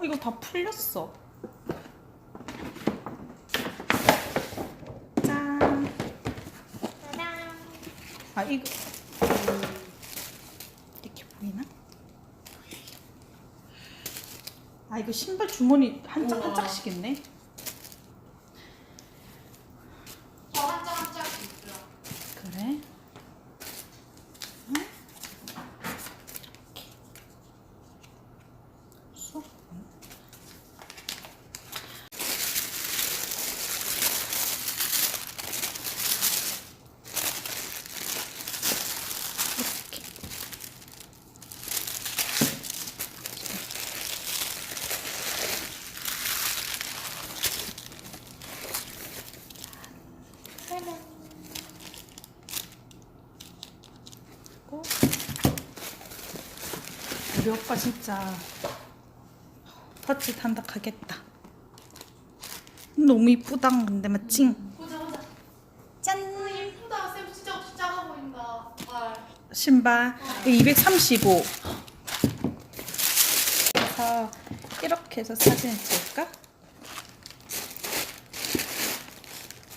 어 이거 다 풀렸어. 짠. 짜잔. 아 이거 이렇게 보이나? 아 이거 신발 주머니 한 짝 한. 짝씩 있네. 저 한장 한장 있어요. 그래? 응? 이렇게. 쏙. 이렇게. 우리 오빠 진짜 터치 탄다 하겠다. 너무 이쁘다 근데 맞지? 보자 보자. 짠아 예쁘다. 쌤 진짜 혹시 작아 보인다. 발. 신발 235. 그래서 이렇게 해서 사진을 찍을까?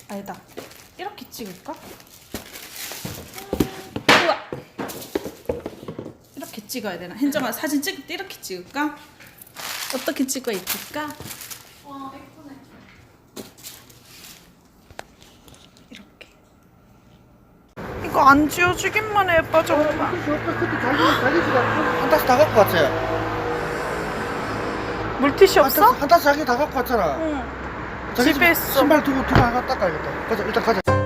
아니다. 이렇게 찍을까? 우와. 이렇게 찍어야 되나? 현정아 사진 찍을 때 이렇게 찍을까? 어떻게 찍어야 이쁠까? 와 예쁘네. 이렇게. 이거 안 지워주기만 해, 빠져 오빠. 한 타씩 다 갖고 왔어요. 물티슈 한 없어? 한 타씩 자기 다 갖고 왔잖아. 응. 있어. 신발 두고 두고 하나 닦아야겠다. 가자, 일단 가자.